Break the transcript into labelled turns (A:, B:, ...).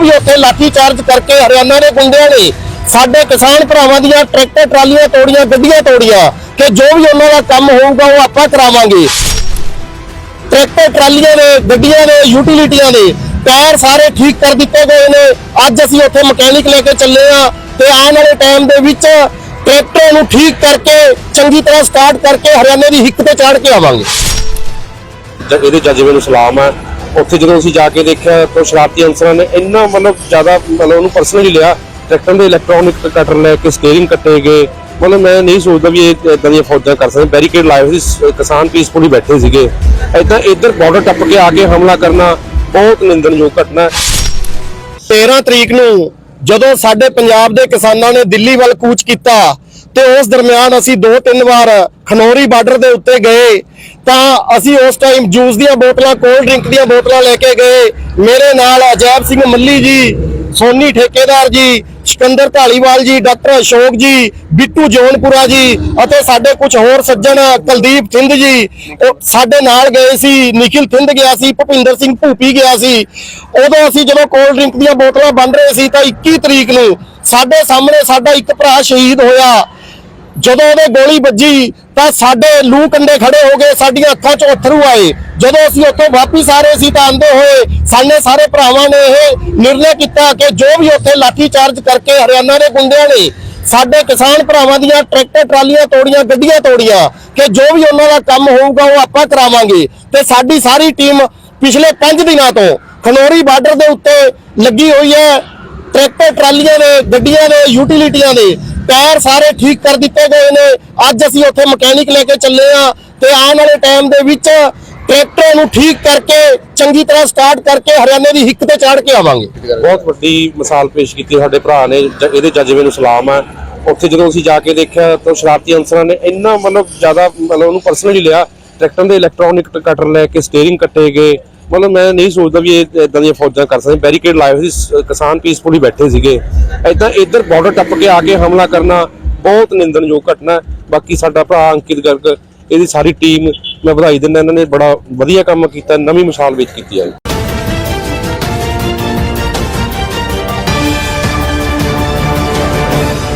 A: ਵੀ ਉੱਥੇ ਲਾਠੀ ਚਾਰਜ ਕਰਕੇ ਹਰਿਆਣਾ ਦੇ ਗੁੰਡਿਆਂ ਨੇ ਸਾਡੇ ਕਿਸਾਨ ਭਰਾਵਾਂ ਦੀਆਂ ਟਰੈਕਟਰ, ਟਰਾਲੀਆਂ ਤੋੜੀਆਂ, ਗੱਡੀਆਂ ਤੋੜੀਆਂ ਕਿ ਜੋ ਵੀ ਉਹਨਾਂ ਦਾ ਕੰਮ ਹੋਊਗਾ ਉਹ ਆਪਾਂ ਕਰਾਵਾਂਗੇ। ਟਰੈਕਟਰ, ਟਰਾਲੀਆਂ ਦੇ ਗੱਡੀਆਂ ਦੇ ਯੂਟਿਲਿਟੀਆਂ ਦੇ ਟਾਇਰ ਸਾਰੇ ਠੀਕ ਕਰ ਦਿੱਤੇ ਗਏ ਨੇ। ਅੱਜ ਅਸੀਂ ਉੱਥੇ ਮਕੈਨਿਕ ਲੈ ਕੇ ਚੱਲੇ ਆ ਤੇ ਆਉਣ ਵਾਲੇ ਟਾਈਮ ਦੇ ਵਿੱਚ ਟਰੈਕਟਰ ਨੂੰ ਠੀਕ ਕਰਕੇ, ਚੰਗੀ ਤਰ੍ਹਾਂ ਸਟਾਰਟ ਕਰਕੇ ਹਰਿਆਣੇ ਦੀ ਹਿੱਕ ਤੇ ਚਾੜ ਕੇ ਆਵਾਂਗੇ।
B: ਇਹਦੇ ਜਜ਼ਬੇ ਨੂੰ ਸਲਾਮ ਹੈ ਉੱਥੇ ਜਦੋਂ ਅਸੀਂ ਜਾ ਕੇ ਦੇਖਿਆ ਤਾਂ ਸ਼ਰਾਰਤੀ ਅਨਸਰਾਂ ਨੇ ਇੰਨਾ ਮਤਲਬ ਜ਼ਿਆਦਾ ਮਤਲਬ ਉਹਨੂੰ ਪਰਸਨਲੀ ਲਿਆ ਟਰੈਕਟਰ ਦੇ ਇਲੈਕਟ੍ਰੋਨਿਕ ਕਟਰ ਲੈ ਕੇ ਸਟੀਅਰਿੰਗ ਕੱਟੇ ਗਏ। ਮਤਲਬ ਮੈਂ ਨਹੀਂ ਸੋਚਦਾ ਵੀ ਇਹ ਇਦਾਂ ਦੀਆਂ ਫੌਜਾਂ ਕਰ ਸਕਦੇ। ਬੈਰੀਕੇਡ ਲਾਏ ਸੀ, ਕਿਸਾਨ ਪੀਸਫੁਲੀ ਬੈਠੇ ਸੀਗੇ। ਇਦਾਂ ਇੱਧਰ ਬਾਰਡਰ ਟੱਪ ਕੇ ਆ ਕੇ ਹਮਲਾ ਕਰਨਾ ਬਹੁਤ ਨਿੰਦਣਯੋਗ ਘਟਨਾ ਹੈ।
A: 13 ਤਰੀਕ ਨੂੰ ਜਦੋਂ ਸਾਡੇ ਪੰਜਾਬ ਦੇ ਕਿਸਾਨਾਂ ਨੇ ਦਿੱਲੀ ਵੱਲ ਕੂਚ ਕੀਤਾ ਤੇ ਉਸ ਦਰਮਿਆਨ ਅਸੀਂ ਦੋ ਤਿੰਨ ਵਾਰ ਖਨੌਰੀ ਬਾਰਡਰ ਦੇ ਉੱਤੇ ਗਏ, ਤਾਂ ਅਸੀਂ ਉਸ ਟਾਈਮ ਜੂਸ ਦੀਆਂ ਬੋਤਲਾਂ ਕੋਲਡ ਡਰਿੰਕ ਦੀਆਂ ਬੋਤਲਾਂ ਲੈ ਕੇ ਗਏ। ਮੇਰੇ ਨਾਲ ਅਜੈਬ ਸਿੰਘ ਮੱਲੀ ਜੀ, ਸੋਨੀ ਠੇਕੇਦਾਰ ਜੀ, ਸਿਕੰਦਰ ਢਾਲੀਵਾਲ ਜੀ, ਡਾਕਟਰ ਅਸ਼ੋਕ ਜੀ, ਬਿੱਟੂ ਜੋਨਪੁਰਾ ਜੀ, ਅਤੇ ਸਾਡੇ ਕੁਝ ਹੋਰ ਸੱਜਣ ਕੁਲਦੀਪ ਥਿੰਦ ਜੀ। ਉਹ ਸਾਡੇ ਨਾਲ ਗਏ ਸੀ, ਨikhil ਥਿੰਦ ਗਿਆ ਸੀ, ਭੁਪਿੰਦਰ ਸਿੰਘ ਭੂਪੀ ਗਿਆ ਸੀ। ਉਦੋਂ ਅਸੀਂ ਜਦੋਂ ਕੋਲਡ ਡਰਿੰਕ ਦੀਆਂ ਬੋਤਲਾਂ ਵੰਡ ਰਹੇ ਸੀ, ਤਾਂ 21 ਤਰੀਕ ਨੂੰ ਸਾਡੇ ਸਾਹਮਣੇ ਸਾਡਾ ਇੱਕ ਭਰਾ ਸ਼ਹੀਦ ਹੋਇਆ। ਜਦੋਂ ਉਹਦੇ ਗੋਲੀ ਵੱਜੀ, ਤਾਂ ਸਾਡੇ ਲੂ ਕੰਡੇ ਖੜੇ ਹੋ ਗਏ, ਸਾਡੀਆਂ ਅੱਖਾਂ 'ਚੋਂ ਅੱਥਰੂ ਆਏ। ਜਦੋਂ ਅਸੀਂ ਉੱਥੋਂ ਵਾਪਸ ਆ ਰਹੇ ਸੀ ਤਾਂ ਆਂਦੇ ਹੋਏ ਸਾਡੇ ਸਾਰੇ ਭਰਾਵਾਂ ਨੇ ਇਹ ਨਿਰਣੇ ਕੀਤਾ ਕਿ ਜੋ ਵੀ ਉੱਥੇ ਲਾਠੀ ਚਾਰਜ ਕਰਕੇ ਹਰਿਆਣਾ ਦੇ ਗੁੰਡਿਆਂ ਨੇ ਸਾਡੇ ਕਿਸਾਨ ਭਰਾਵਾਂ ਦੀਆਂ ਟਰੈਕਟਰ, ਟਰਾਲੀਆਂ ਤੋੜੀਆਂ, ਗੱਡੀਆਂ ਤੋੜੀਆਂ, ਕਿ ਜੋ ਵੀ ਉਹਨਾਂ ਦਾ ਕੰਮ ਹੋਊਗਾ ਉਹ ਆਪਾਂ ਕਰਾਵਾਂਗੇ। ਤੇ ਸਾਡੀ ਸਾਰੀ ਟੀਮ ਪਿਛਲੇ 5 ਦਿਨਾਂ ਤੋਂ ਖਨੌਰੀ ਬਾਰਡਰ ਦੇ ਉੱਤੇ ਲੱਗੀ ਹੋਈ ਹੈ। ਟਰੈਕਟਰ, ਟਰਾਲੀਆਂ ਨੇ, ਗੱਡੀਆਂ ਦੇ ਯੂਟਿਲਿਟੀਆਂ ਦੇ ਟਾਇਰ ਸਾਰੇ ਠੀਕ ਕਰ ਦਿੱਤੇ ਗਏ ਨੇ। ਅੱਜ ਅਸੀਂ ਉੱਥੇ ਮਕੈਨਿਕ ਲੈ ਕੇ ਚੱਲੇ ਆ ਤੇ ਆਉਣ ਵਾਲੇ ਟਾਈਮ ਦੇ ਵਿੱਚ ਟਰੈਕਟਰ ਨੂੰ ਠੀਕ ਕਰਕੇ, ਚੰਗੀ ਤਰ੍ਹਾਂ ਸਟਾਰਟ ਕਰਕੇ ਹਰਿਆਣੇ ਦੀ ਹਿੱਕ ਤੇ ਚਾੜ ਕੇ ਆਵਾਂਗੇ।
B: ਬਹੁਤ ਵੱਡੀ ਮਿਸਾਲ ਪੇਸ਼ ਕੀਤੀ ਸਾਡੇ ਭਰਾ ਨੇ ਇਹਦੇ ਜਜ਼ਬੇ ਨੂੰ ਸਲਾਮ ਹੈ ਉੱਥੇ ਜਦੋਂ ਅਸੀਂ ਜਾ ਕੇ ਦੇਖਿਆ ਤਾਂ ਸ਼ਰਾਰਤੀ ਅਨਸਰਾਂ ਨੇ ਇੰਨਾ ਮਤਲਬ ਜ਼ਿਆਦਾ ਮਤਲਬ ਉਹਨੂੰ ਪਰਸਨਲੀ ਲਿਆ। ਟਰੈਕਟਰ ਦੇ ਇਲੈਕਟ੍ਰੋਨਿਕ ਕਟਰ ਲੈ ਕੇ ਸਟੀਅਰਿੰਗ ਕੱਟੇ ਗਏ। ਮਤਲਬ ਮੈਂ ਨਹੀਂ ਸੋਚਦਾ ਵੀ ਇਹ ਇਦਾਂ ਦੀਆਂ ਫੌਜਾਂ ਕਰ ਸਕਦੇ ਬੈਰੀਕੇਡ ਲਾਏ ਹੋਏ ਸੀ ਕਿਸਾਨ ਪੀਸਫੁਲੀ ਬੈਠੇ ਸੀਗੇ। ਇਦਾਂ ਇੱਧਰ ਬਾਰਡਰ ਟੱਪ ਕੇ ਆ ਕੇ ਹਮਲਾ ਕਰਨਾ ਬਹੁਤ ਨਿੰਦਣਯੋਗ ਘਟਨਾ ਹੈ। ਬਾਕੀ ਸਾਡਾ ਭਰਾ ਅੰਕਿਤ ਗਰਗ, ਇਹਦੀ ਸਾਰੀ ਟੀਮ ਮੈਂ ਵਧਾਈ ਦਿੰਦਾ, ਇਹਨਾਂ ਨੇ ਬੜਾ ਵਧੀਆ ਕੰਮ ਕੀਤਾ, ਨਵੀਂ ਮਿਸਾਲ ਵਿੱਚ ਕੀਤੀ ਹੈ।